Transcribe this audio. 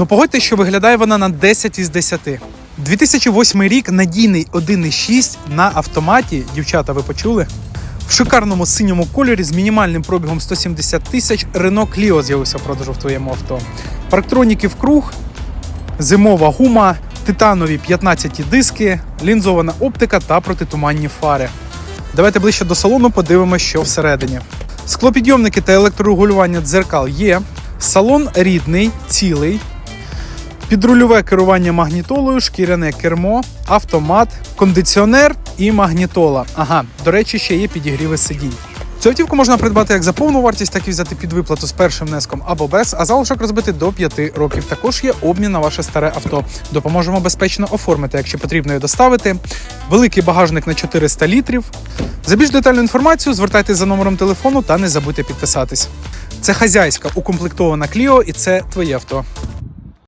Ну погодьте, що виглядає вона на 10 із 10. 2008 рік надійний 1.6 на автоматі. Дівчата, ви почули? В шикарному синьому кольорі з мінімальним пробігом 170 тисяч Renault Clio з'явився в продажу в твоєму авто. Парктроніки в круг, зимова гума, титанові 15 диски, лінзована оптика та протитуманні фари. Давайте ближче до салону подивимося, що всередині. Склопідйомники та електрорегулювання дзеркал є. Салон рідний, цілий. Підрульове керування магнітолою, шкіряне кермо, автомат, кондиціонер і магнітола. Ага, до речі, ще є підігріви сидінь. Цю автівку можна придбати як за повну вартість, так і взяти під виплату з першим внеском або без, а залишок розбити до 5 років. Також є обмін на ваше старе авто. Допоможемо безпечно оформити, якщо потрібно її доставити. Великий багажник на 400 літрів. За більш детальну інформацію звертайтеся за номером телефону та не забудьте підписатись. Це хазяйська укомплектована Кліо, і це твоє авто.